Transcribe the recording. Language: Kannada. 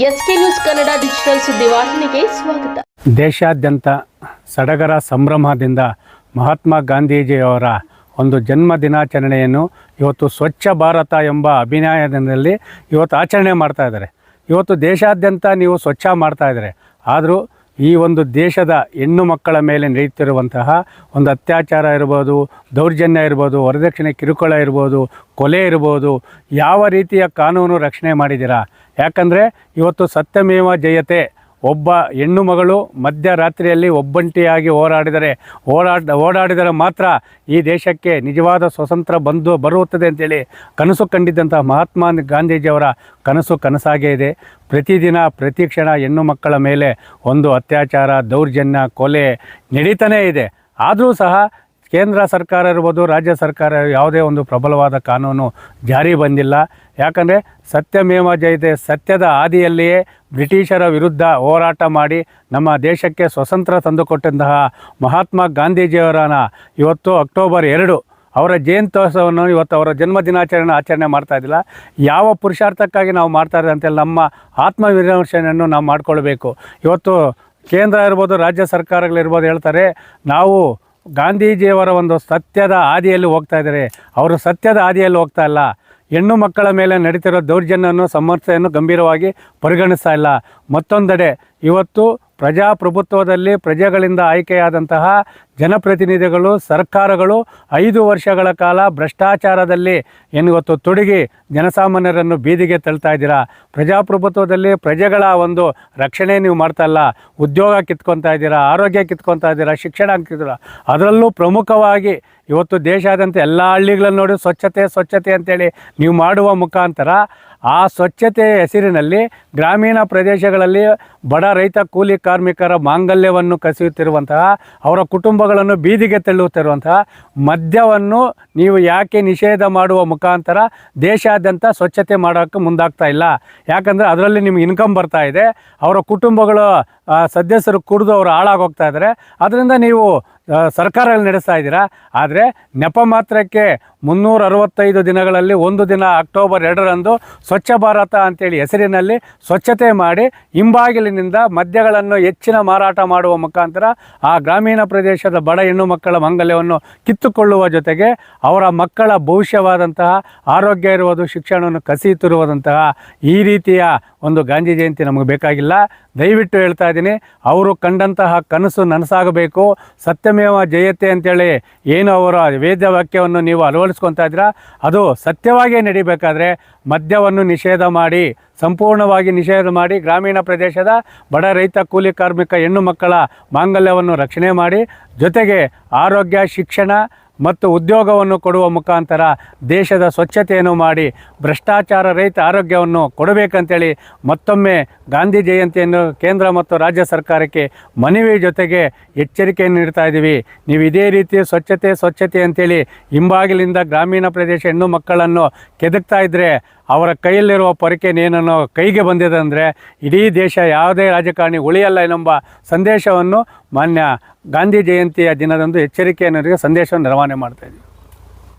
ಎಸ್ಕೆ ನ್ಯೂಸ್ ಕನ್ನಡ ಡಿಜಿಟಲ್ ಸುದ್ದಿವಾಹಿನಿಗೆ ಸ್ವಾಗತ. ದೇಶಾದ್ಯಂತ ಸಡಗರ ಸಂಭ್ರಮದಿಂದ ಮಹಾತ್ಮ ಗಾಂಧೀಜಿಯವರ ಒಂದು ಜನ್ಮ ದಿನಾಚರಣೆಯನ್ನು ಇವತ್ತು ಸ್ವಚ್ಛ ಭಾರತ ಎಂಬ ಅಭಿನಯದಲ್ಲಿ ಇವತ್ತು ಆಚರಣೆ ಮಾಡ್ತಾ ಇದ್ದಾರೆ. ಇವತ್ತು ದೇಶಾದ್ಯಂತ ನೀವು ಸ್ವಚ್ಛ ಮಾಡ್ತಾ ಇದ್ದಾರೆ. ಆದರೂ ಈ ಒಂದು ದೇಶದ ಹೆಣ್ಣು ಮಕ್ಕಳ ಮೇಲೆ ನಡೆಯುತ್ತಿರುವಂತಹ ಒಂದು ಅತ್ಯಾಚಾರ ಇರ್ಬೋದು, ದೌರ್ಜನ್ಯ ಇರ್ಬೋದು, ವರದಕ್ಷಿಣೆ ಕಿರುಕುಳ ಇರ್ಬೋದು, ಕೊಲೆ ಇರ್ಬೋದು, ಯಾವ ರೀತಿಯ ಕಾನೂನು ರಕ್ಷಣೆ ಮಾಡಿದ್ದೀರಾ? ಯಾಕಂದರೆ ಇವತ್ತು ಸತ್ಯಮೇವ ಜಯತೆ ಒಬ್ಬ ಹೆಣ್ಣು ಮಗಳು ಮಧ್ಯರಾತ್ರಿಯಲ್ಲಿ ಒಬ್ಬಂಟಿಯಾಗಿ ಹೋರಾಡಿದರೆ ಓಡಾಡ ಓಡಾಡಿದರೆ ಮಾತ್ರ ಈ ದೇಶಕ್ಕೆ ನಿಜವಾದ ಸ್ವತಂತ್ರ ಬಂದು ಬರುತ್ತದೆ ಅಂತೇಳಿ ಕನಸು ಕಂಡಿದ್ದಂಥ ಮಹಾತ್ಮ ಗಾಂಧೀಜಿಯವರ ಕನಸು ಕನಸಾಗೇ ಇದೆ. ಪ್ರತಿದಿನ, ಪ್ರತಿ ಕ್ಷಣ ಹೆಣ್ಣು ಮಕ್ಕಳ ಮೇಲೆ ಒಂದು ಅತ್ಯಾಚಾರ, ದೌರ್ಜನ್ಯ, ಕೊಲೆ ನಡೀತಾನೇ ಇದೆ. ಆದರೂ ಸಹ ಕೇಂದ್ರ ಸರ್ಕಾರ ಇರ್ಬೋದು, ರಾಜ್ಯ ಸರ್ಕಾರ ಯಾವುದೇ ಒಂದು ಪ್ರಬಲವಾದ ಕಾನೂನು ಜಾರಿ ಬಂದಿಲ್ಲ. ಯಾಕಂದರೆ ಸತ್ಯಮೇವ ಜಯತೆ, ಸತ್ಯದ ಹಾದಿಯಲ್ಲಿಯೇ ಬ್ರಿಟಿಷರ ವಿರುದ್ಧ ಹೋರಾಟ ಮಾಡಿ ನಮ್ಮ ದೇಶಕ್ಕೆ ಸ್ವತಂತ್ರ ತಂದುಕೊಟ್ಟಂತಹ ಮಹಾತ್ಮ ಗಾಂಧೀಜಿಯವರನ್ನ ಇವತ್ತು ಅಕ್ಟೋಬರ್ ಎರಡು ಅವರ ಜಯಂತ್ಯೋತ್ಸವವನ್ನು ಇವತ್ತು ಅವರ ಜನ್ಮ ದಿನಾಚರಣೆ ಆಚರಣೆ ಮಾಡ್ತಾ ಇದ್ದಿಲ್ಲ. ಯಾವ ಪುರುಷಾರ್ಥಕ್ಕಾಗಿ ನಾವು ಮಾಡ್ತಾ ಇದ್ದೀವಿ ಅಂತೇಳಿ ನಮ್ಮ ಆತ್ಮವಿಮರ್ಶನೆಯನ್ನು ನಾವು ಮಾಡಿಕೊಳ್ಬೇಕು. ಇವತ್ತು ಕೇಂದ್ರ ಇರ್ಬೋದು, ರಾಜ್ಯ ಸರ್ಕಾರಗಳಿರ್ಬೋದು ಹೇಳ್ತಾರೆ, ನಾವು ಗಾಂಧೀಜಿಯವರ ಒಂದು ಸತ್ಯದ ಹಾದಿಯಲ್ಲಿ ಹೋಗ್ತಾ ಇದ್ದಾರೆ. ಅವರು ಸತ್ಯದ ಹಾದಿಯಲ್ಲಿ ಹೋಗ್ತಾ ಇಲ್ಲ. ಹೆಣ್ಣು ಮಕ್ಕಳ ಮೇಲೆ ನಡೀತಿರೋ ದೌರ್ಜನ್ಯವನ್ನು, ಸಮಸ್ಯೆಯನ್ನು ಗಂಭೀರವಾಗಿ ಪರಿಗಣಿಸ್ತಾ ಇಲ್ಲ. ಮತ್ತೊಂದೆಡೆ, ಇವತ್ತು ಪ್ರಜಾಪ್ರಭುತ್ವದಲ್ಲಿ ಪ್ರಜೆಗಳಿಂದ ಆಯ್ಕೆಯಾದಂತಹ ಜನಪ್ರತಿನಿಧಿಗಳು, ಸರ್ಕಾರಗಳು ಐದು ವರ್ಷಗಳ ಕಾಲ ಭ್ರಷ್ಟಾಚಾರದಲ್ಲಿ ಏನು ಇವತ್ತು ತೊಡಗಿ ಜನಸಾಮಾನ್ಯರನ್ನು ಬೀದಿಗೆ ತಳ್ತಾ ಇದ್ದೀರಾ? ಪ್ರಜಾಪ್ರಭುತ್ವದಲ್ಲಿ ಪ್ರಜೆಗಳ ಒಂದು ರಕ್ಷಣೆ ನೀವು ಮಾಡ್ತಾ ಇಲ್ಲ. ಉದ್ಯೋಗ ಕಿತ್ಕೊತಾ ಇದ್ದೀರಾ? ಆರೋಗ್ಯ ಕಿತ್ಕೊತಾ ಇದ್ದೀರಾ? ಶಿಕ್ಷಣ ಹಾಕ್ತಿದ್ದೀರಾ ಅದರಲ್ಲೂ ಪ್ರಮುಖವಾಗಿ ಇವತ್ತು ದೇಶಾದ್ಯಂತ ಎಲ್ಲ ಹಳ್ಳಿಗಳನ್ನು ನೋಡಿ ಸ್ವಚ್ಛತೆ ಸ್ವಚ್ಛತೆ ಅಂತೇಳಿ ನೀವು ಮಾಡುವ ಮುಖಾಂತರ ಆ ಸ್ವಚ್ಛತೆಯ ಹೆಸರಿನಲ್ಲಿ ಗ್ರಾಮೀಣ ಪ್ರದೇಶಗಳಲ್ಲಿ ಬಡ ರೈತ ಕೂಲಿ ಕಾರ್ಮಿಕರ ಮಾಂಗಲ್ಯವನ್ನು ಕಸಿಯುತ್ತಿರುವಂತಹ ಅವರ ಕುಟುಂಬಗಳನ್ನು ಬೀದಿಗೆ ತಳ್ಳುತ್ತಿರುವಂತಹ ಮದ್ಯವನ್ನು ನೀವು ಯಾಕೆ ನಿಷೇಧ ಮಾಡುವ ಮುಖಾಂತರ ದೇಶಾದ್ಯಂತ ಸ್ವಚ್ಛತೆ ಮಾಡೋಕ್ಕೆ ಮುಂದಾಗ್ತಾ ಇಲ್ಲ. ಯಾಕಂದರೆ ಅದರಲ್ಲಿ ನಿಮ್ಗೆ ಇನ್ಕಮ್ ಬರ್ತಾ ಇದೆ. ಅವರ ಕುಟುಂಬಗಳು ಸದಸ್ಯರು ಕುಡಿದು ಅವರು ಹಾಳಾಗೋಗ್ತಾ ಇದ್ದಾರೆ ಅದರಿಂದ ನೀವು ಆ, ಸರ್ಕಾರ ನಡೆಸ್ತಾ ಇದ್ದೀರಾ? ಆದರೆ ನೆಪ ಮಾತ್ರಕ್ಕೆ ಮುನ್ನೂರ ಅರವತ್ತೈದು ದಿನಗಳಲ್ಲಿ ಒಂದು ದಿನ ಅಕ್ಟೋಬರ್ ಎರಡರಂದು ಸ್ವಚ್ಛ ಭಾರತ ಅಂತೇಳಿ ಹೆಸರಿನಲ್ಲಿ ಸ್ವಚ್ಛತೆ ಮಾಡಿ ಹಿಂಬಾಗಿಲಿನಿಂದ ಮದ್ಯಗಳನ್ನು ಹೆಚ್ಚಿನ ಮಾರಾಟ ಮಾಡುವ ಮುಖಾಂತರ ಆ ಗ್ರಾಮೀಣ ಪ್ರದೇಶದ ಬಡ ಹೆಣ್ಣು ಮಕ್ಕಳ ಮಂಗಲ್ಯವನ್ನು ಕಿತ್ತುಕೊಳ್ಳುವ ಜೊತೆಗೆ ಅವರ ಮಕ್ಕಳ ಭವಿಷ್ಯವಾದಂತಹ ಆರೋಗ್ಯ ಇರುವುದು ಶಿಕ್ಷಣವನ್ನು ಕಸಿಯುತ್ತಿರುವುದಂತಹ ಈ ರೀತಿಯ ಒಂದು ಗಾಂಧಿ ಜಯಂತಿ ನಮಗೆ ಬೇಕಾಗಿಲ್ಲ. ದಯವಿಟ್ಟು ಹೇಳ್ತಾ ಇದ್ದೀನಿ. ಅವರು ಕಂಡಂತಹ ಕನಸು ನನಸಾಗಬೇಕು. ಸತ್ಯಮೇವ ಜಯತೆ ಅಂತೇಳಿ ಏನು ಅವರ ವೇದ ವಾಕ್ಯವನ್ನು ನೀವು ಅಳವಡಿಸ್ಕೊತಾ ಇದ್ದೀರಾ? ಅದು ಸತ್ಯವಾಗಿಯೇ ನಡಿಬೇಕಾದ್ರೆ ಮದ್ಯವನ್ನು ನಿಷೇಧ ಮಾಡಿ, ಸಂಪೂರ್ಣವಾಗಿ ನಿಷೇಧ ಮಾಡಿ ಗ್ರಾಮೀಣ ಪ್ರದೇಶದ ಬಡ ರೈತ ಕೂಲಿ ಕಾರ್ಮಿಕ ಹೆಣ್ಣು ಮಕ್ಕಳ ಮಾಂಗಲ್ಯವನ್ನು ರಕ್ಷಣೆ ಮಾಡಿ, ಜೊತೆಗೆ ಆರೋಗ್ಯ, ಶಿಕ್ಷಣ ಮತ್ತು ಉದ್ಯೋಗವನ್ನು ಕೊಡುವ ಮುಖಾಂತರ ದೇಶದ ಸ್ವಚ್ಛತೆಯನ್ನು ಮಾಡಿ ಭ್ರಷ್ಟಾಚಾರ ರಹಿತ ಆರೋಗ್ಯವನ್ನು ಕೊಡಬೇಕಂತೇಳಿ ಮತ್ತೊಮ್ಮೆ ಗಾಂಧಿ ಜಯಂತಿಯನ್ನು ಕೇಂದ್ರ ಮತ್ತು ರಾಜ್ಯ ಸರ್ಕಾರಕ್ಕೆ ಮನವಿ ಜೊತೆಗೆ ಎಚ್ಚರಿಕೆಯನ್ನು ನೀಡ್ತಾ ಇದ್ದೀವಿ. ನೀವು ಇದೇ ರೀತಿ ಸ್ವಚ್ಛತೆ ಸ್ವಚ್ಛತೆ ಅಂತೇಳಿ ಹಿಂಬಾಗಿಲಿಂದ ಗ್ರಾಮೀಣ ಪ್ರದೇಶ ಹೆಣ್ಣು ಮಕ್ಕಳನ್ನು ಕೆದಕ್ತಾ ಇದ್ದರೆ ಅವರ ಕೈಯಲ್ಲಿರುವ ಪೊರಕೆನೇನನ್ನು ಕೈಗೆ ಬಂದಿದೆ ಅಂದರೆ ಇಡೀ ದೇಶ ಯಾವುದೇ ರಾಜಕಾರಣಿ ಉಳಿಯಲ್ಲ ಎನ್ನುವ ಸಂದೇಶವನ್ನು ಮಾನ್ಯ ಗಾಂಧಿ ಜಯಂತಿಯ ದಿನದಂದು ಎಚ್ಚರಿಕೆಯನ್ನು ಸಂದೇಶವನ್ನು ರವಾನೆ ಮಾಡ್ತಾ ಇದ್ದೀವಿ.